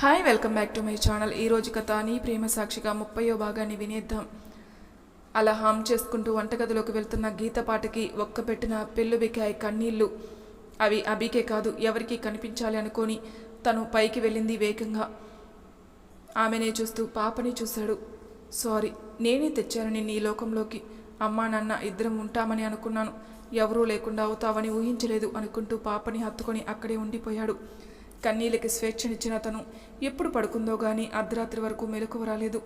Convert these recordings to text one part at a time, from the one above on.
Hi welcome back to my channel ఈరోజు కథ నీ ప్రేమ సాక్షిగా ముప్పయో భాగాన్ని వినేద్దాం. అలా హామ్ చేసుకుంటూ వంటగదిలోకి వెళ్తున్న గీత పాటకి ఒక్క పెట్టిన పెళ్ళు బికాయి కన్నీళ్ళు. అవి అబీకే కాదు ఎవరికి కనిపించాలి అనుకొని తను పైకి వెళ్ళింది వేగంగా. ఆమెనే చూస్తూ పాపని చూశాడు. సారీ నేనే తెచ్చాను నిన్ను ఈ లోకంలోకి. అమ్మా నాన్న ఇద్దరం ఉంటామని అనుకున్నాను. ఎవరూ లేకుండా అవుతావని ఊహించలేదు అనుకుంటూ పాపని హత్తుకొని అక్కడే ఉండిపోయాడు. కన్నీళ్ళకి స్వేచ్ఛనిచ్చిన అతను ఎప్పుడు పడుకుందో గాని అర్ధరాత్రి వరకు మెలకువ రాలేదు.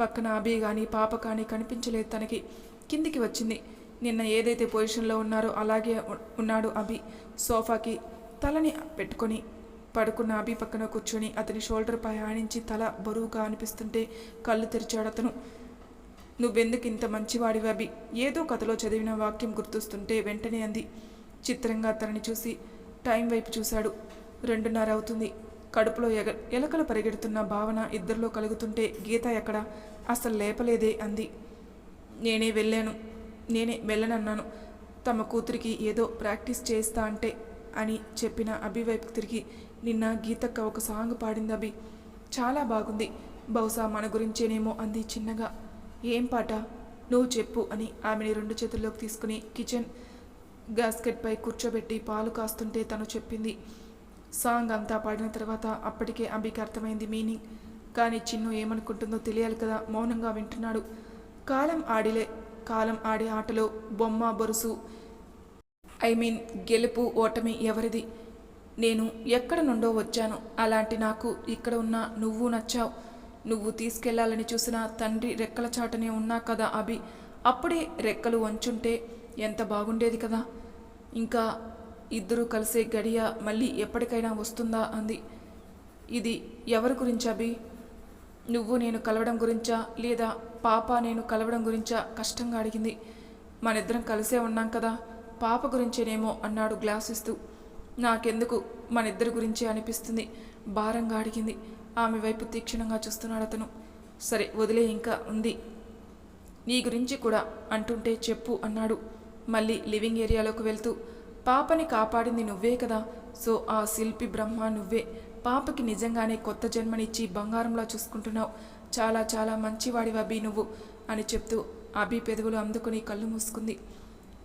పక్కన అబీ కానీ పాప కానీ కనిపించలేదు తనకి. కిందికి వచ్చింది. నిన్న ఏదైతే పొజిషన్లో ఉన్నారో అలాగే ఉన్నాడు అభి. సోఫాకి తలని పెట్టుకొని పడుకున్న అభి పక్కన కూర్చొని అతని షోల్డర్పై ఆనించి తల బరువుగా అనిపిస్తుంటే కళ్ళు తెరిచాడు అతను. నువ్వెందుకు ఇంత మంచివాడివి అభి? ఏదో కథలో చదివిన వాక్యం గుర్తొస్తుంటే వెంటనే అంది. చిత్రంగా తనని చూసి టైం వైపు చూశాడు. రెండున్నర అవుతుంది. కడుపులో ఎగ ఎలకలు పరిగెడుతున్న భావన ఇద్దరిలో కలుగుతుంటే గీత ఎక్కడ? అసలు లేపలేదే అంది. నేనే వెళ్ళాను. నేనే వెళ్ళనన్నాను. తమ కూతురికి ఏదో ప్రాక్టీస్ చేస్తా అంటే అని చెప్పిన అభివైపు తిరిగి నిన్న గీతక్క ఒక సాంగ్ పాడింది అభి. చాలా బాగుంది. బహుశా మన గురించేనేమో అంది చిన్నగా. ఏం పాట? నువ్వు చెప్పు అని ఆమెని రెండు చేతుల్లోకి తీసుకుని కిచెన్ గాస్కెట్పై కూర్చోబెట్టి పాలు కాస్తుంటే తను చెప్పింది సాంగ్ అంతా పాడిన తర్వాత అప్పటికే అభికి అర్థమైంది మీనింగ్. కానీ చిన్ను ఏమనుకుంటుందో తెలియాలి కదా మౌనంగా వింటున్నాడు. కాలం ఆడిలే కాలం ఆడే ఆటలో బొమ్మ బొరుసు ఐ మీన్ గెలుపు ఓటమి ఎవరిది? నేను ఎక్కడ నుండో వచ్చాను. అలాంటి నాకు ఇక్కడ ఉన్న నువ్వు నచ్చావు. నువ్వు తీసుకెళ్ళాలని చూసిన తండ్రి రెక్కల చాటనే ఉన్నా కదా అభి. అప్పుడే రెక్కలు వంచుంటే ఎంత బాగుండేది కదా. ఇంకా ఇద్దరూ కలిసే గడియ మళ్ళీ ఎప్పటికైనా వస్తుందా అంది. ఇది ఎవరి గురించి అభి? నువ్వు నేను కలవడం గురించా? లేదా పాప నేను కలవడం గురించా? కష్టంగా అడిగింది. మనిద్దరం కలిసే ఉన్నాం కదా? పాప గురించేనేమో అన్నాడు గ్లాస్ ఇస్తూ నాకెందుకు మనిద్దరి గురించే అనిపిస్తుంది? భారంగా అడిగింది. ఆమె వైపు తీక్షణంగా చూస్తున్నాడు అతను. సరే వదిలే ఇంకా ఉంది. నీ గురించి కూడా అంటుంటే చెప్పు అన్నాడు. మళ్ళీ లివింగ్ ఏరియాలోకి వెళ్తూ. పాపని కాపాడింది నువ్వే కదా. సో ఆ శిల్పి బ్రహ్మ నువ్వే. పాపకి నిజంగానే కొత్త జన్మనిచ్చి బంగారంలా చూసుకుంటున్నావు. చాలా చాలా మంచివాడివి అభి నువ్వు అని చెప్తూ అభి పెదవులు అందుకుని కళ్ళు మూసుకుంది.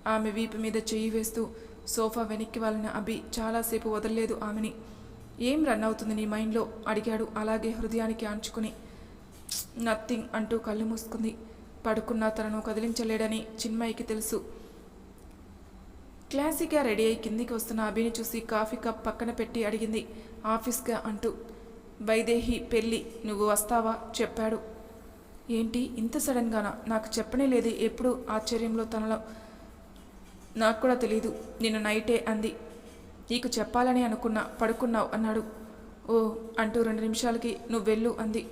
ఆమె వీపు మీద చెయ్యి వేస్తూ సోఫా వెనక్కి వాళ్ళిన అభి చాలాసేపు వదలలేదు ఆమెని. ఏం రన్ అవుతుంది నీ మైండ్లో? అడిగాడు అలాగే హృదయానికి ఆంచుకుని నథింగ్ అంటూ కళ్ళు మూసుకుంది. పడుకున్న తనను కదిలించలేడని చిన్మయికి తెలుసు. క్లాసిక్గా రెడీ అయి కిందికి వస్తున్న అభిని చూసి కాఫీ కప్ పక్కన పెట్టి అడిగింది. ఆఫీస్గా అంటూ. వైదేహి పెళ్ళి నువ్వు వస్తావా చెప్పాడు. ఏంటి? ఇంత సడన్గానా? నాకు చెప్పనే లేదు. ఎప్పుడు? ఆశ్చర్యంలో తనలో. నాకు కూడా తెలీదు. నిన్న నైటే అంది. నీకు చెప్పాలని అనుకున్నా పడుకున్నావు అన్నాడు. ఓ అంటూ రెండు నిమిషాలకి నువ్వు వెళ్ళు అంది.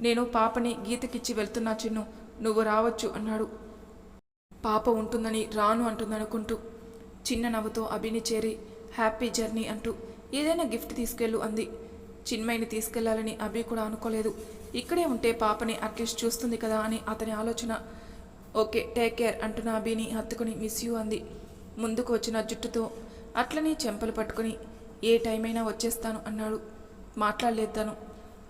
నేను పాపని గీతకిచ్చి వెళ్తున్నా చిన్ను. నువ్వు రావచ్చు అన్నాడు. పాప ఉంటుందని రాను అంటుందనుకుంటూ. చిన్న నవ్వుతో అభిని చేరి హ్యాపీ జర్నీ అంటూ ఏదైనా గిఫ్ట్ తీసుకెళ్ళు అంది. చిన్మయిని తీసుకెళ్ళాలని అభి కూడా అనుకోలేదు. ఇక్కడే ఉంటే పాపని అట్లీస్ట్ చూస్తుంది కదా అని అతని ఆలోచన. ఓకే టేక్ కేర్ అంటున్న అభిని హత్తుకుని మిస్ యూ అంది. ముందుకు వచ్చిన జుట్టుతో అట్లనే చెంపలు పట్టుకుని ఏ టైం అయినా వచ్చేస్తాను అన్నాడు. మాట్లాడలేదు తను.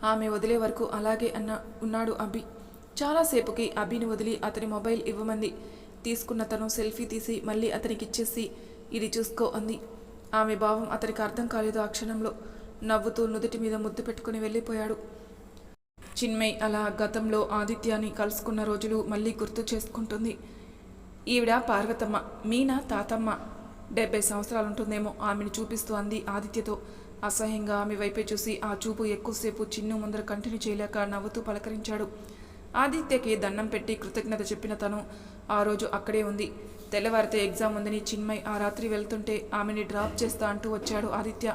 ఆమె వదిలే వరకు అలాగే అన్న ఉన్నాడు అభి. చాలాసేపుకి అభిని వదిలి అతని మొబైల్ ఇవ్వమంది. తీసుకున్న తను సెల్ఫీ తీసి మళ్ళీ అతనికి ఇచ్చేసి ఇది చూసుకో అంది. ఆమె భావం అతనికి అర్థం కాలేదు ఆ క్షణంలో. నవ్వుతూ నుదుటి మీద ముద్దు పెట్టుకుని వెళ్ళిపోయాడు. చిన్మయ్ అలా గతంలో ఆదిత్యాన్ని కలుసుకున్న రోజులు మళ్ళీ గుర్తు చేసుకుంటుంది. ఈవిడ పార్వతమ్మ మీనా తాతమ్మ. డెబ్బై సంవత్సరాలు ఉంటుందేమో ఆమెను చూపిస్తూ అంది ఆదిత్యతో. అసహ్యంగా ఆమె వైపే చూసి ఆ చూపు ఎక్కువసేపు చిన్ను ముందర కంటిన్యూ చేయలేక నవ్వుతూ పలకరించాడు. ఆదిత్యకి దండం పెట్టి కృతజ్ఞత చెప్పిన తను ఆ రోజు అక్కడే ఉంది. తెల్లవారితే ఎగ్జామ్ ఉందని చిన్మయ్ ఆ రాత్రి వెళ్తుంటే ఆమెని డ్రాప్ చేస్తా అంటూ వచ్చాడు ఆదిత్య.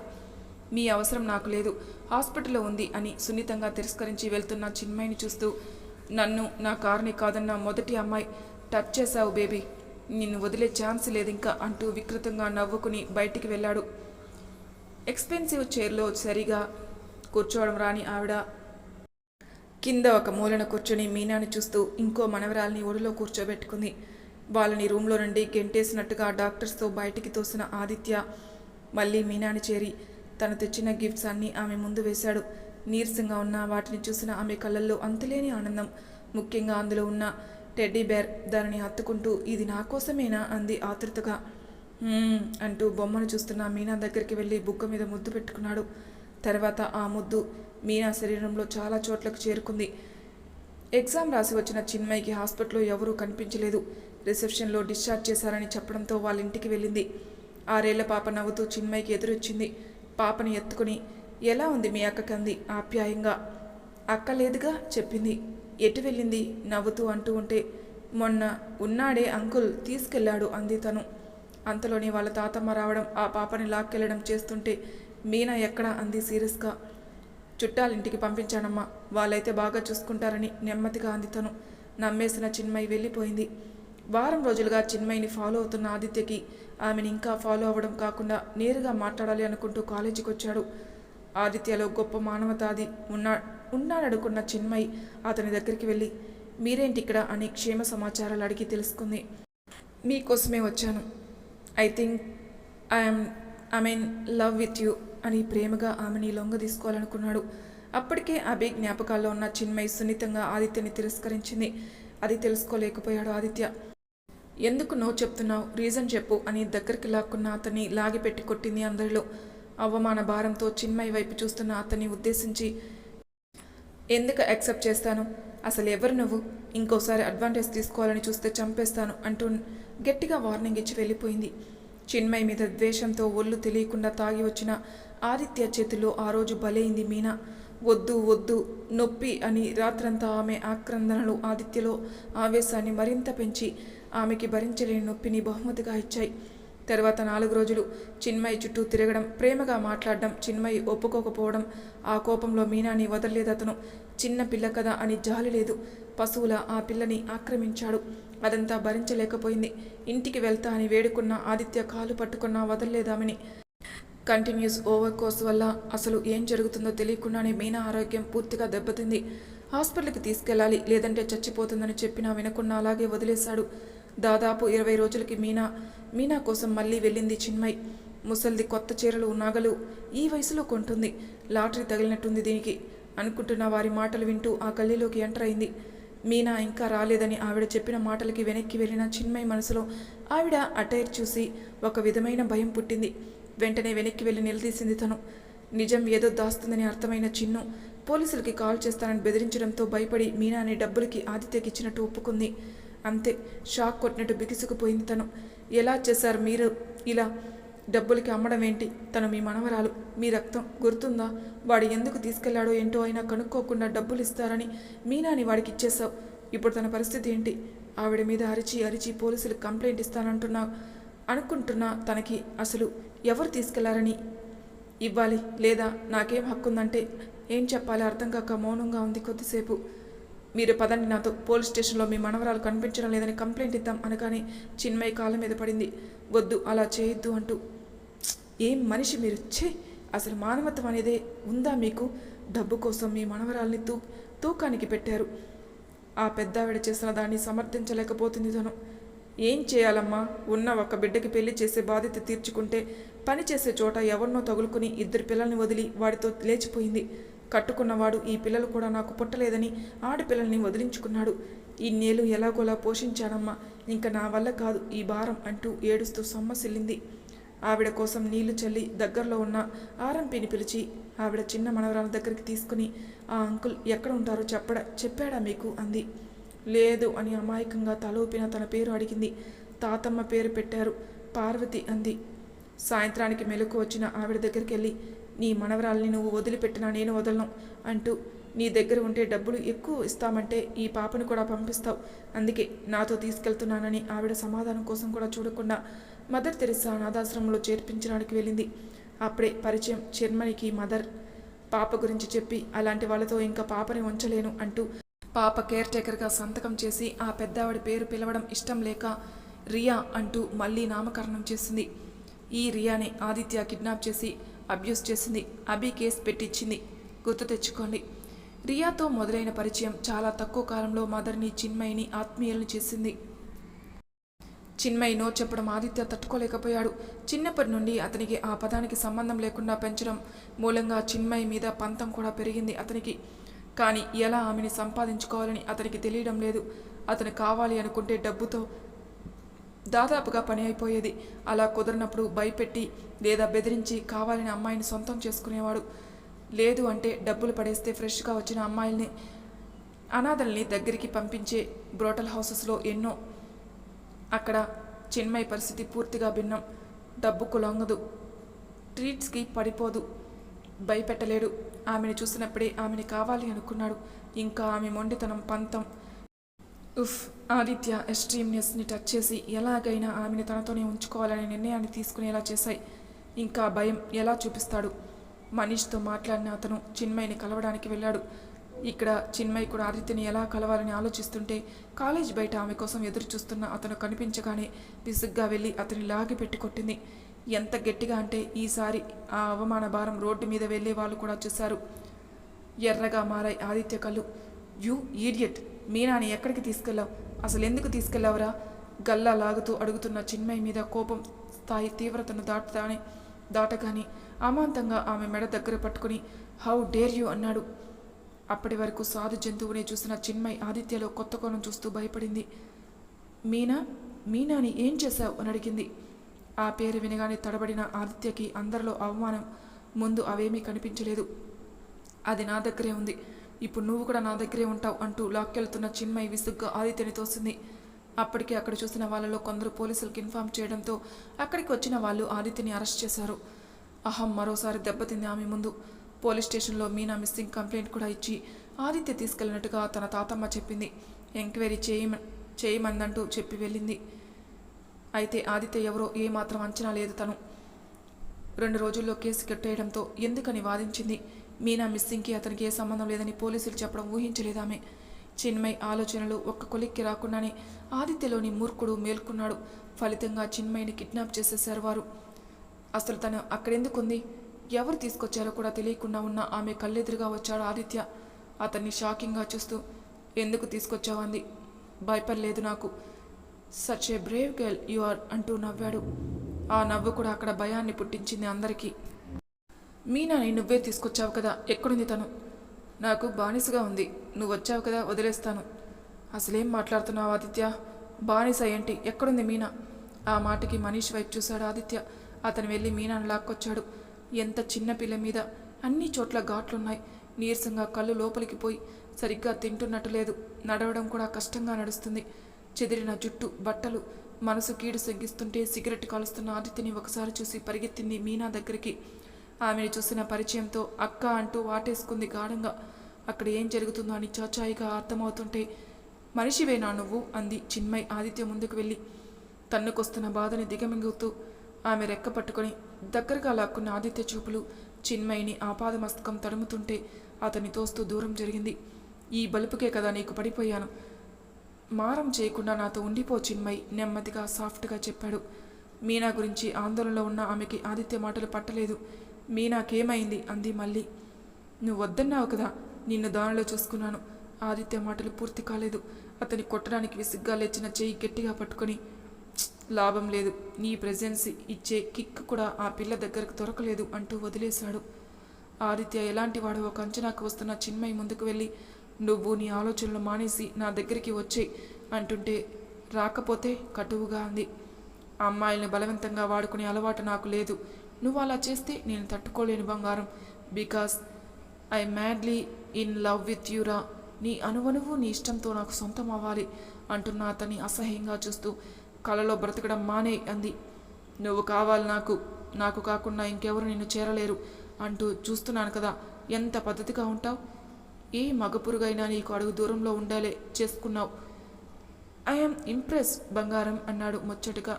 మీ అవసరం నాకు లేదు. హాస్పిటల్లో ఉంది అని సున్నితంగా తిరస్కరించి వెళ్తున్న చిన్మయ్ని చూస్తూ నన్ను నా కారుని కాదన్న మొదటి అమ్మాయి టచ్ చేశావు బేబీ. నిన్ను వదిలే ఛాన్స్ లేదు ఇంకా అంటూ వికృతంగా నవ్వుకుని బయటికి వెళ్ళాడు. ఎక్స్పెన్సివ్ చైర్లో సరిగా కూర్చోవడం రాని ఆవిడ కింద ఒక మూలన కూర్చొని మీనాని చూస్తూ ఇంకో మనవరాల్ని ఒడిలో కూర్చోబెట్టుకుంది. వాళ్ళని రూమ్లో నుండి గెంటేసినట్టుగా డాక్టర్స్తో బయటికి తోసిన ఆదిత్య మళ్ళీ మీనాని చేరి తను తెచ్చిన గిఫ్ట్స్ అన్నీ ఆమె ముందు వేశాడు. నీరసంగా ఉన్న వాటిని చూసిన ఆమె కళ్ళల్లో అంతులేని ఆనందం. ముఖ్యంగా అందులో ఉన్న టెడ్డీ బేర్ దానిని హత్తుకుంటూ ఇది నా కోసమేనా? అంది ఆతృతగా. అంటూ బొమ్మను చూస్తున్న మీనా దగ్గరికి వెళ్ళి బుగ్గ మీద ముద్దు పెట్టుకున్నాడు. తర్వాత ఆ ముద్దు మీనా శరీరంలో చాలా చోట్లకు చేరుకుంది. ఎగ్జామ్ రాసి వచ్చిన చిన్మయికి హాస్పిటల్లో ఎవరూ కనిపించలేదు. రిసెప్షన్లో డిశ్చార్జ్ చేశారని చెప్పడంతో వాళ్ళ ఇంటికి వెళ్ళింది. ఆరేళ్ళ పాప నవ్వుతూ చిన్మయికి ఎదురొచ్చింది. పాపని ఎత్తుకుని ఎలా ఉంది మీ అక్కకి అంది ఆప్యాయంగా. అక్క లేదుగా చెప్పింది. ఎటు వెళ్ళింది? నవ్వుతూ అంటూ ఉంటే మొన్న ఉన్నాడే అంకుల్ తీసుకెళ్ళాడు అంది తను. అంతలోని వాళ్ళ తాతమ్మ రావడం ఆ పాపని లాక్కెళ్ళడం చేస్తుంటే మీనా ఎక్కడా? అంది సీరియస్గా. చుట్టాలింటికి పంపించానమ్మా. వాళ్ళైతే బాగా చూసుకుంటారని నెమ్మదిగా అంది తను. నమ్మేసిన చిన్మయి వెళ్ళిపోయింది. వారం రోజులుగా చిన్మయిని ఫాలో అవుతున్న ఆదిత్యకి ఆమెను ఇంకా ఫాలో అవ్వడం కాకుండా నేరుగా మాట్లాడాలి అనుకుంటూ కాలేజీకి వచ్చాడు ఆదిత్యలో గొప్ప మానవతాది ఉన్నా ఉన్నాడనుకున్న చిన్మయి అతని దగ్గరికి వెళ్ళి మీరేంటి ఇక్కడ అని క్షేమ సమాచారాలు అడిగి తెలుసుకుంది. మీకోసమే వచ్చాను. I think I'm I mean love with you. అని ప్రేమగా ఆమెని లొంగ తీసుకోవాలనుకున్నాడు. అప్పటికే అభి జ్ఞాపకాల్లో ఉన్న చిన్మయి సున్నితంగా ఆదిత్యని తిరస్కరించింది. అది తెలుసుకోలేకపోయాడు ఆదిత్య. ఎందుకు నో చెప్తున్నావు? రీజన్ చెప్పు అని దగ్గరికి లాక్కున్న అతన్ని లాగిపెట్టి కొట్టింది అందరిలో. అవమాన భారంతో చిన్మయి వైపు చూస్తున్న అతన్ని ఉద్దేశించి ఎందుకు యాక్సెప్ట్ చేస్తాను? అసలు ఎవరు నువ్వు? ఇంకోసారి అడ్వాంటేజ్ తీసుకోవాలని చూస్తే చంపేస్తాను అంటూ గట్టిగా వార్నింగ్ ఇచ్చి వెళ్ళిపోయింది. చిన్మయి మీద ద్వేషంతో ఒళ్ళు తెలియకుండా తాగి వచ్చిన ఆదిత్య చేతిలో ఆ రోజు బలైంది మీనా. వద్దు వద్దు నొప్పి అని రాత్రంతా ఆమె ఆక్రందనలు ఆదిత్యలో ఆవేశాన్ని మరింత పెంచి ఆమెకి భరించలేని నొప్పిని బహుమతిగా ఇచ్చాయి. తర్వాత నాలుగు రోజులు చిన్మయి చుట్టూ తిరగడం ప్రేమగా మాట్లాడడం చిన్మయి ఒప్పుకోకపోవడం ఆ కోపంలో మీనాని వదలలేదు అతను చిన్న పిల్ల కదా అని జాలి లేదు. పశువుల ఆ పిల్లని ఆక్రమించాడు. అదంతా భరించలేకపోయింది. ఇంటికి వెళ్తా అని వేడుకున్న ఆదిత్య కాలు పట్టుకున్నా వదలలేదామని. కంటిన్యూస్ ఓవర్ కోర్స్ వల్ల అసలు ఏం జరుగుతుందో తెలియకుండానే మీనా ఆరోగ్యం పూర్తిగా దెబ్బతింది. హాస్పిటల్కి తీసుకెళ్ళాలి లేదంటే చచ్చిపోతుందని చెప్పినా వినకుండా అలాగే వదిలేశాడు. దాదాపు ఇరవై రోజులకి మీనా మీనా కోసం మళ్ళీ వెళ్ళింది చిన్మయ్. ముసల్ది కొత్త చీరలు నగలు ఈ వయసులో కొంటుంది. లాటరీ తగిలినట్టుంది దీనికి అనుకుంటున్న వారి మాటలు వింటూ ఆ గల్లీలోకి ఎంటర్ అయింది. మీనా ఇంకా రాలేదని ఆవిడ చెప్పిన మాటలకి వెనక్కి వెళ్ళిన చిన్మయ్ మనసులో ఆవిడ అటైర్ చూసి ఒక విధమైన భయం పుట్టింది. వెంటనే వెనక్కి వెళ్ళి నిలదీసింది తను. నిజం ఏదో దాస్తుందని అర్థమైన చిన్ను పోలీసులకి కాల్ చేస్తానని బెదిరించడంతో భయపడి మీనాని డబ్బులకి ఆదిత్యకి ఇచ్చినట్టు ఒప్పుకుంది. అంతే షాక్ కొట్టినట్టు బిగుసుకుపోయింది తను. ఎలా చేశారు మీరు? ఇలా డబ్బులకి అమ్మడం ఏంటి? తను మీ మనవరాలు. మీ రక్తం గుర్తుందా? వాడు ఎందుకు తీసుకెళ్ళాడో ఏంటో అయినా కనుక్కోకుండా డబ్బులు ఇస్తారని మీనాని వాడికి ఇచ్చేశావు ఇప్పుడు తన పరిస్థితి ఏంటి? ఆవిడ మీద అరిచి అరిచి పోలీసులు కంప్లైంట్ ఇస్తానంటున్నా అనుకుంటున్నా తనకి అసలు ఎవరు తీసుకెళ్ళారని. ఇవ్వాలి లేదా? నాకేం హక్కు ఉందంటే ఏం చెప్పాలి అర్థం కాక మౌనంగా ఉంది కొద్దిసేపు. మీరు పదండి నాతో. పోలీస్ స్టేషన్లో మీ మనవరాలు కనిపించడం లేదని కంప్లైంట్ ఇద్దాం అనగానే చిన్మయ్య కాళ్ళ మీద పడింది. వద్దు అలా చేయొద్దు అంటూ ఏం మనిషి మీరు? ఛే! అసలు మానవత్వం అనేదే ఉందా మీకు? డబ్బు కోసం మీ మనవరాల్ని తూ తూకానికి పెట్టారు. ఆ పెద్దావిడ చేసిన దాన్ని సమర్థించలేకపోతుంది తను ఏం చేయాలమ్మా? ఉన్న ఒక బిడ్డకి పెళ్ళి చేసే బాధ్యత తీర్చుకుంటే పని చేసే చోట ఎవరినో తగులుకుని ఇద్దరు పిల్లల్ని వదిలి వాడితో లేచిపోయింది. కట్టుకున్నవాడు ఈ పిల్లలు కూడా నాకు పుట్టలేదని ఆడపిల్లల్ని వదిలించుకున్నాడు. ఇన్నేళ్ళు ఎలాగోలా పోషించానమ్మా. ఇంకా నా వల్ల కాదు ఈ భారం అంటూ ఏడుస్తూ సొమ్మసిల్లింది. ఆవిడ కోసం నీళ్ళు చల్లి దగ్గరలో ఉన్న ఆర్ఎంపీని పిలిచి ఆవిడ చిన్న మనవరాల దగ్గరికి తీసుకుని ఆ అంకుల్ ఎక్కడ ఉంటారో చెప్పడ చెప్పాడా మీకు? అంది. లేదు అని అమాయకంగా తల ఊపిన తన పేరు అడిగింది. తాతమ్మ పేరు పెట్టారు పార్వతి అంది. సాయంత్రానికి మెలకు వచ్చిన ఆవిడ దగ్గరికి వెళ్ళి నీ మనవరాల్ని నువ్వు వదిలిపెట్టినా నేను వదలను అంటూ నీ దగ్గర ఉంటే డబ్బులు ఎక్కువ ఇస్తామంటే ఈ పాపను కూడా పంపిస్తావు అందుకే నాతో తీసుకెళ్తున్నానని ఆవిడ సమాధానం కోసం కూడా చూడకుండా మదర్ తెరిసా అనాథాశ్రమంలో చేర్పించడానికి వెళ్ళింది. అప్పుడే పరిచయం చెర్మనికి మదర్ పాప గురించి చెప్పి అలాంటి వాళ్ళతో ఇంకా పాపని ఉంచలేను అంటూ పాప కేర్ టేకర్గా సంతకం చేసి ఆ పెద్దావిడ పేరు పిలవడం ఇష్టం లేక రియా అంటూ మళ్ళీ నామకరణం చేసింది. ఈ రియాని ఆదిత్య కిడ్నాప్ చేసి అబ్యూస్ చేసింది. అభి కేసు పెట్టించింది గుర్తు తెచ్చుకోండి. రియాతో మొదలైన పరిచయం చాలా తక్కువ కాలంలో మదర్ని చిన్మయిని ఆత్మీయులను చేసింది. చిన్మయి నో చెప్పడం ఆదిత్య తట్టుకోలేకపోయాడు. చిన్నప్పటి నుండి అతనికి ఆ పదానికి సంబంధం లేకుండా పెంచడం మూలంగా చిన్మయి మీద పంతం కూడా పెరిగింది అతనికి. కానీ ఎలా ఆమెని సంపాదించుకోవాలని అతనికి తెలియడం లేదు. అతను కావాలి అనుకుంటే డబ్బుతో దాదాపుగా పని అయిపోయేది. అలా కుదరినప్పుడు భయపెట్టి లేదా బెదిరించి కావాలని అమ్మాయిని సొంతం చేసుకునేవాడు. లేదు అంటే డబ్బులు పడేస్తే ఫ్రెష్గా వచ్చిన అమ్మాయిల్ని అనాథల్ని దగ్గరికి పంపించే బ్రోటల్ హౌసెస్లో ఎన్నో అక్కడ చిన్మయ పరిస్థితి పూర్తిగా భిన్నం. డబ్బుకు లొంగదు. ట్రీట్స్కి పడిపోదు. భయపెట్టలేడు. ఆమెను చూసినప్పుడే ఆమెని కావాలి అనుకున్నాడు. ఇంకా ఆమె మొండితనం పంతం. ఉఫ్ ఆదిత్య ఎస్ట్రీమ్నెస్ని టచ్ చేసి ఎలాగైనా ఆమెను తనతోనే ఉంచుకోవాలనే నిర్ణయాన్ని తీసుకునేలా చేశాయి. ఇంకా భయం ఎలా చూపిస్తాడు? మనీష్తో మాట్లాడిన అతను చిన్మయిని కలవడానికి వెళ్ళాడు. ఇక్కడ చిన్మయి కూడా ఆదిత్యని ఎలా కలవాలని ఆలోచిస్తుంటే కాలేజ్ బయట ఆమె కోసం ఎదురు చూస్తున్న అతను కనిపించగానే విసుగ్గా వెళ్ళి అతని లాగి పెట్టుకొట్టింది ఎంత గట్టిగా అంటే ఈసారి ఆ అవమాన భారం రోడ్డు మీద వెళ్ళే వాళ్ళు కూడా చూశారు. ఎర్రగా మారాయి ఆదిత్య కళ్ళు. You idiot! మీనాని ఎక్కడికి తీసుకెళ్ళావు? అసలు ఎందుకు తీసుకెళ్ళావురా? గల్లా లాగుతూ అడుగుతున్న చిన్మయి మీద కోపం స్థాయి తీవ్రతను దాటుతానే దాటగాని అమాంతంగా ఆమె మెడ దగ్గర పట్టుకుని హౌ డేర్ యూ అన్నాడు. అప్పటి వరకు సాధు జంతువుని చూసిన చిన్మయి ఆదిత్యలో కొత్త కోణం చూస్తూ భయపడింది. మీనా మీనాని ఏం చేశావు? అని అడిగింది. ఆ పేరు వినగానే తడబడిన ఆదిత్యకి అందరిలో అవమానం. ముందు అవేమీ కనిపించలేదు. అది నా దగ్గరే ఉంది. ఇప్పుడు నువ్వు కూడా నా దగ్గరే ఉంటావు అంటూ లాక్కెళ్తున్న చిన్మయి విసుగ్గా ఆదిత్యని తోసింది. అప్పటికే అక్కడ చూసిన వాళ్ళలో కొందరు పోలీసులకు ఇన్ఫామ్ చేయడంతో అక్కడికి వచ్చిన వాళ్ళు ఆదిత్యని అరెస్ట్ చేశారు. అహం మరోసారి దెబ్బతింది ఆమె ముందు. పోలీస్ స్టేషన్లో మీనా మిస్సింగ్ కంప్లైంట్ కూడా ఇచ్చి ఆదిత్య తీసుకెళ్ళినట్టుగా తన తాతమ్మ చెప్పింది. ఎంక్వైరీ చేయమ చేయమందంటూ చెప్పి వెళ్ళింది. అయితే ఆదిత్య ఎవరో ఏమాత్రం అంచనా లేదు తను. రెండు రోజుల్లో కేసు కట్టేయడంతో ఎందుకని వాదించింది? మీనా మిస్సింగ్కి అతనికి ఏ సంబంధం లేదని పోలీసులు చెప్పడం ఊహించలేదామె. చిన్మయ్ ఆలోచనలు ఒక్క కొలిక్కి రాకుండానే ఆదిత్యలోని మూర్ఖుడు మేల్కొన్నాడు. ఫలితంగా చిన్మయిని కిడ్నాప్ చేసేశారు వారు. అసలు తను అక్కడెందుకుంది? ఎవరు తీసుకొచ్చారో కూడా తెలియకుండా ఉన్న ఆమె కళ్ళెదురుగా వచ్చాడు ఆదిత్య. అతన్ని షాకింగ్గా చూస్తూ ఎందుకు తీసుకొచ్చావంది? భయపడలేదు నాకు. Such a brave girl you are అంటూ నవ్వాడు. ఆ నవ్వు కూడా అక్కడ భయాన్ని పుట్టించింది అందరికీ. మీనాని నువ్వే తీసుకొచ్చావు కదా? ఎక్కడుంది తను? నాకు బానిసగా ఉంది. నువ్వు వచ్చావు కదా? వదిలేస్తాను. అసలేం మాట్లాడుతున్నావు ఆదిత్య? బానిస ఏంటి? ఎక్కడుంది మీనా? ఆ మాటకి మనీష్ వైపు చూశాడు ఆదిత్య. అతను వెళ్ళి మీనాను లాక్కొచ్చాడు. ఎంత చిన్న పిల్ల మీద అన్ని చోట్ల ఘాట్లున్నాయి. నీరసంగా కళ్ళు లోపలికి పోయి సరిగ్గా తింటున్నట్టు లేదు. నడవడం కూడా కష్టంగా నడుస్తుంది. చెదిరిన జుట్టు బట్టలు మనసు కీడు సగ్గిస్తుంటే సిగరెట్ కాలుస్తున్న ఆదిత్యని ఒకసారి చూసి పరిగెత్తింది మీనా దగ్గరికి. ఆమెను చూసిన పరిచయంతో అక్క అంటూ వాటేసుకుంది గాఢంగా. అక్కడ ఏం జరుగుతుందో అని చాచాయిగా అర్థమవుతుంటే మనిషివేనా నువ్వు? అంది చిన్మయ్ ఆదిత్య ముందుకు వెళ్ళి. తన్నుకొస్తున్న బాధని దిగమింగుతూ ఆమె రెక్క పట్టుకొని దగ్గరగా లాక్కున్న ఆదిత్య చూపులు చిన్మయిని ఆపాదమస్తకం తడుముతుంటే అతన్ని తోస్తూ దూరం జరిగింది. ఈ బలుపుకే కదా నీకు పడిపోయాను. మారం చేయకుండా నాతో ఉండిపో చిన్మయ్ నెమ్మదిగా సాఫ్ట్గా చెప్పాడు. మీనా గురించి ఆందోళనలో ఉన్న ఆమెకి ఆదిత్య మాటలు పట్టలేదు. మీనాకేమైంది? అంది మళ్ళీ. నువ్వు వద్దన్నావు కదా నిన్ను దానిలో చూసుకున్నాను. ఆదిత్య మాటలు పూర్తి కాలేదు. అతని కొట్టడానికి విసిగ్గా లేచిన చేయి గట్టిగా పట్టుకొని లాభం లేదు. నీ ప్రెజెన్స్ ఇచ్చే కిక్ కూడా ఆ పిల్ల దగ్గరకు దొరకలేదు అంటూ వదిలేశాడు. ఆదిత్య ఎలాంటి వాడు? ఒక అంచనాకు వస్తున్న చిన్మయి ముందుకు వెళ్ళి నువ్వు నీ ఆలోచనలు మానేసి నా దగ్గరికి వచ్చే అంటుంటే రాకపోతే కటువుగా అంది. అమ్మాయిల్ని బలవంతంగా వాడుకునే అలవాటు నాకు లేదు. నువ్వు అలా చేస్తే నేను తట్టుకోలేను బంగారం. Because I madly in love with యూరా నీ అనువనువు నీ ఇష్టంతో నాకు సొంతం అవ్వాలి అంటున్న అతన్ని అసహ్యంగా చూస్తూ కలలో బ్రతకడం మానే అంది. నువ్వు కావాలి నాకు నాకు కాకుండా ఇంకెవరు నిన్ను చేరలేరు అంటూ చూస్తున్నాను కదా ఎంత పద్ధతిగా ఉంటావు? ఏ మగపురుగైనా నీకు అడుగు దూరంలో ఉండాలే చేసుకున్నావు. ఐఎమ్ ఇంప్రెస్ బంగారం అన్నాడు ముచ్చటగా.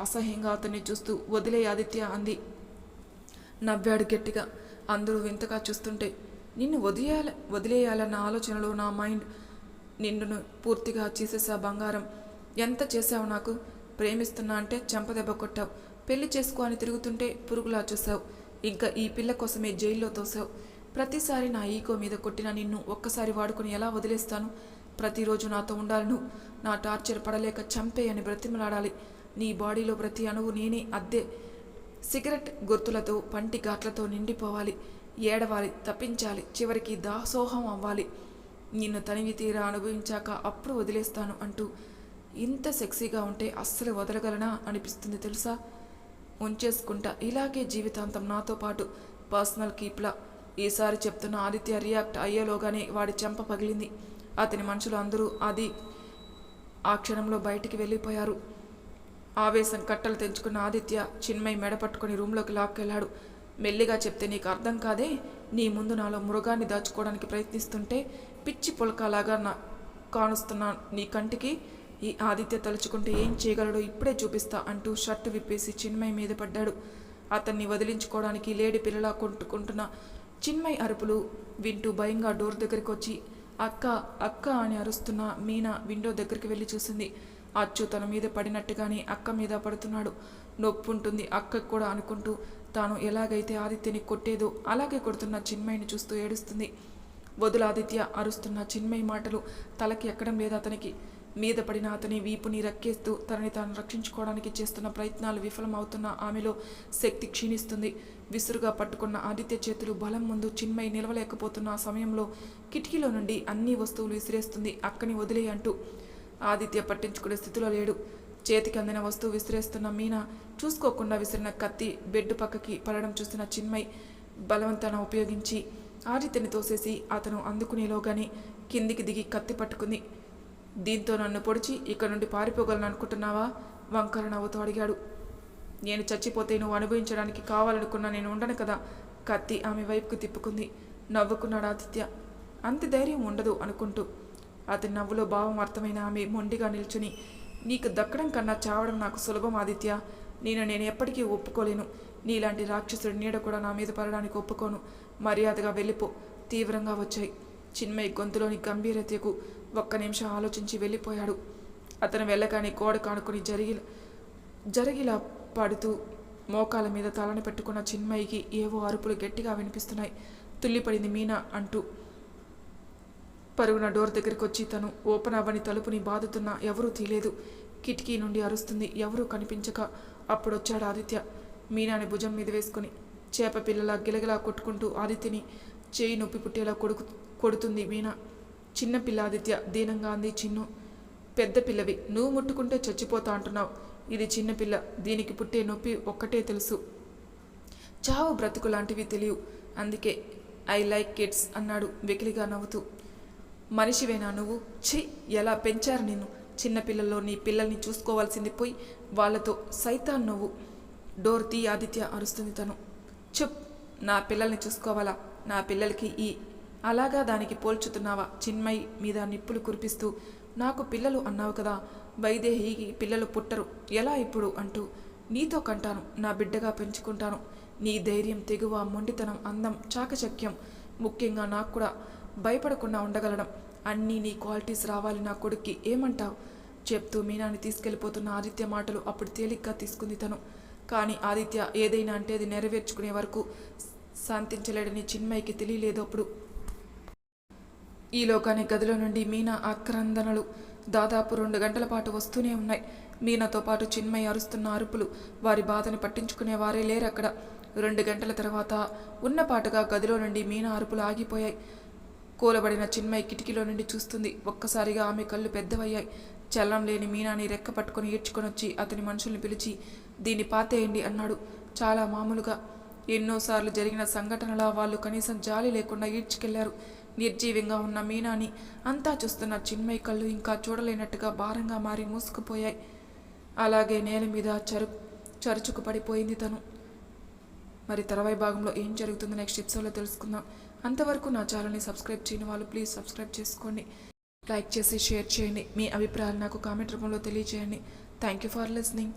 అసహ్యంగా అతన్ని చూస్తూ వదిలే ఆదిత్య అంది. నవ్వాడు గట్టిగా. అందరూ వింతగా చూస్తుంటే నిన్ను వదిలేయాల వదిలేయాలన్న ఆలోచనలో నా మైండ్ నిన్ను పూర్తిగా చేసేసా బంగారం. ఎంత చేశావు నాకు? ప్రేమిస్తున్నా అంటే చెంపదెబ్బ కొట్టావు. పెళ్ళి చేసుకో అని తిరుగుతుంటే పురుగులా చూసావు ఇంకా ఈ పిల్ల కోసమే జైల్లో తోసావు ప్రతిసారి నా ఈకో మీద కొట్టిన నిన్ను ఒక్కసారి వాడుకొని ఎలా వదిలేస్తాను? ప్రతిరోజు నాతో ఉండాలను నా టార్చర్ పడలేక చంపేయని బ్రతిమలాడాలి. నీ బాడీలో ప్రతి అణువు నేనే అద్దె. సిగరెట్ గుర్తులతో పంటి ఘాట్లతో నిండిపోవాలి. ఏడవాలి తప్పించాలి. చివరికి దాసోహం అవ్వాలి. నిన్ను తనివి తీరా అనుభవించాక అప్పుడు వదిలేస్తాను అంటూ ఇంత సెక్సీగా ఉంటే అస్సలు వదలగలనా అనిపిస్తుంది తెలుసా? ఉంచేసుకుంటా ఇలాగే జీవితాంతం నాతో పాటు పర్సనల్ కీప్లా ఈసారి చెప్తున్న ఆదిత్య రియాక్ట్ అయ్యేలోగానే వాడి చెంప పగిలింది. అతని మనుషులు అందరూ అది ఆ క్షణంలో బయటికి వెళ్ళిపోయారు. ఆవేశం కట్టలు తెంచుకున్న ఆదిత్య చిన్మయి మెడ పట్టుకుని రూమ్లోకి లాక్కెళ్ళాడు. మెల్లిగా చెప్తే నీకు అర్థం కాదే? నీ ముందు నాలో మృగాన్ని దాచుకోవడానికి ప్రయత్నిస్తుంటే పిచ్చి పులకలాగా నా కానుస్తున్నా నీ కంటికి ఈ ఆదిత్య తలుచుకుంటే ఏం చేయగలడో ఇప్పుడే చూపిస్తా అంటూ షర్ట్ విప్పేసి చిన్మయి మీద పడ్డాడు. అతన్ని వదిలించుకోవడానికి లేడి పిల్లలా కొట్టుకుంటున్న చిన్మయి అరుపులు వింటూ భయంగా డోర్ దగ్గరికి వచ్చి అక్క అక్క అని అరుస్తున్న మీనా విండో దగ్గరికి వెళ్ళి చూసింది. అచ్చు తన మీద పడినట్టుగానే అక్క మీద పడుతున్నాడు. నొప్పుంటుంది అక్కకు కూడా అనుకుంటూ తాను ఎలాగైతే ఆదిత్యని కొట్టేదో అలాగే కొడుతున్న చిన్మయిని చూస్తూ ఏడుస్తుంది. వదులాదిత్య అరుస్తున్న చిన్మయి మాటలు తలకి ఎక్కడం లేదు అతనికి. మీద పడిన అతని వీపుని రక్కేస్తూ తనని తాను రక్షించుకోవడానికి చేస్తున్న ప్రయత్నాలు విఫలమవుతున్న ఆమెలో శక్తి క్షీణిస్తుంది. విసురుగా పట్టుకున్న ఆదిత్య చేతులు బలం ముందు చిన్మయి నిలవలేకపోతున్న ఆ సమయంలో కిటికీలో నుండి అన్ని వస్తువులు విసిరేస్తుంది. అక్కని వదిలే అంటూ ఆదిత్య పట్టించుకునే స్థితిలో లేడు. చేతికి అందిన వస్తువు విసిరేస్తున్న మీనా చూసుకోకుండా విసిరిన కత్తి బెడ్ పక్కకి పడడం చూసిన చిన్మయ్ బలవంతాన ఉపయోగించి ఆదిత్యని తోసేసి అతను అందుకునేలోగానే కిందికి దిగి కత్తి పట్టుకుంది. దీంతో నన్ను పొడిచి ఇక్కడ నుండి పారిపోగలను అనుకుంటున్నావా? వంకర నవ్వుతూ అడిగాడు. నేను చచ్చిపోతే నువ్వు అనుభవించడానికి కావాలనుకున్నా నేను ఉండను కదా? కత్తి ఆమె వైపుకు తిప్పుకుంది. నవ్వుకున్నాడు ఆదిత్య. అంత ధైర్యం ఉండదు అనుకుంటూ. అతని నవ్వులో భావం అర్థమైన ఆమె మొండిగా నిల్చుని నీకు దక్కడం కన్నా చావడం నాకు సులభం ఆదిత్య. నేను నేను ఎప్పటికీ ఒప్పుకోలేను. నీలాంటి రాక్షసుడి నీడ కూడా నా మీద పడడానికి ఒప్పుకోను. మర్యాదగా వెళ్ళిపో. తీవ్రంగా వచ్చాయి. చిన్మయి గొంతులోని గంభీరతకు ఒక్క నిమిషం ఆలోచించి వెళ్ళిపోయాడు. అతను వెళ్ళగానే గోడ కానుకొని జరిగి జరిగిలా పడుతూ మోకాల మీద తలని పెట్టుకున్న చిన్మయికి ఏవో అరుపులు గట్టిగా వినిపిస్తున్నాయి. తుల్లిపడింది మీనా అంటూ. పరుగున డోర్ దగ్గరికి వచ్చి తను ఓపెన్ అవ్వని తలుపుని బాదుతున్నా ఎవరూ తీలేదు. కిటికీ నుండి అరుస్తుంది ఎవరూ కనిపించక అప్పుడొచ్చాడు ఆదిత్య. మీనాని భుజం మీద వేసుకుని చేప పిల్లలా గిలగిలా కొట్టుకుంటూ ఆదిత్యని చేయి నొప్పి పుట్టేలా కొడుకు కొడుతుంది వీణ. చిన్న పిల్ల ఆదిత్య దీనంగా అంది చిన్ను. పెద్ద పిల్లవి నువ్వు ముట్టుకుంటే చచ్చిపోతా అంటున్నావు. ఇది చిన్నపిల్ల దీనికి పుట్టే నొప్పి ఒక్కటే తెలుసు. చావు బ్రతుకు లాంటివి తెలియవు అందుకే ఐ లైక్ కిడ్స్ అన్నాడు వెకిలిగా నవ్వుతూ. మనిషివేనా నువ్వు? ఛీ ఎలా పెంచారు నిన్ను? చిన్నపిల్లల్లో నీ పిల్లల్ని చూసుకోవాల్సింది పోయి వాళ్ళతో సైతాన్ నువ్వు. డోర్ తీ ఆదిత్య అరుస్తుంది తను. చెప్ నా పిల్లల్ని చూసుకోవాలా? నా పిల్లలకి ఈ అలాగా దానికి పోల్చుతున్నావా చిన్మయి మీద నిప్పులు కురిపిస్తూ. నాకు పిల్లలు అన్నావు కదా వైదేహికి పిల్లలు పుట్టరు. ఎలా ఇప్పుడు అంటూ. నీతో కంటాను నా బిడ్డగా పెంచుకుంటాను. నీ ధైర్యం తెగువ మొండితనం అందం చాకచక్యం ముఖ్యంగా నాకు కూడా భయపడకుండా ఉండగలడం. అన్నీ నీ క్వాలిటీస్ రావాలి నా కొడుక్కి. ఏమంటావు? చెప్తూ మీనాని తీసుకెళ్ళిపోతున్న ఆదిత్య మాటలు అప్పుడు తేలిగ్గా తీసుకుంది తను. కానీ ఆదిత్య ఏదైనా అంటే అది నెరవేర్చుకునే వరకు శాంతించలేడని చిన్మయికి తెలియలేదు అప్పుడు ఈలోగానే గదిలో నుండి మీనా ఆక్రందనలు దాదాపు రెండు గంటల పాటు వస్తూనే ఉన్నాయి. మీనాతో పాటు చిన్మయ్య అరుస్తున్న అరుపులు వారి బాధని పట్టించుకునే వారే లేరు అక్కడ. రెండు గంటల తర్వాత ఉన్నపాటుగా గదిలో నుండి మీనా అరుపులు ఆగిపోయాయి. కూలబడిన చిన్మయ్య కిటికీలో నుండి చూస్తుంది. ఒక్కసారిగా ఆమె కళ్ళు పెద్దవయ్యాయి. చల్లం లేని మీనాని రెక్క పట్టుకుని ఈడ్చుకొని వచ్చి అతని మనుషుల్ని పిలిచి దీన్ని పాతేయండి అన్నాడు. చాలా మామూలుగా. ఎన్నోసార్లు జరిగిన సంఘటనలా వాళ్ళు కనీసం జాలి లేకుండా ఈడ్చుకెళ్ళారు. నిర్జీవంగా ఉన్న మీనాని అంతా చూస్తున్న చిన్మయ్య కళ్ళు ఇంకా చూడలేనట్టుగా భారంగా మారి మూసుకుపోయాయి. అలాగే నేల మీద చరు చరుచుకు పడిపోయింది తను. మరి తర్వాయి భాగంలో ఏం జరుగుతుందో నెక్స్ట్ ఎపిసోడ్లో తెలుసుకుందాం. అంతవరకు నా ఛానల్ని సబ్స్క్రైబ్ చేయని వాళ్ళు ప్లీజ్ సబ్స్క్రైబ్ చేసుకోండి. లైక్ చేసి షేర్ చేయండి. మీ అభిప్రాయాలు నాకు కామెంట్ రూపంలో తెలియజేయండి థ్యాంక్ యూ ఫర్ లిస్నింగ్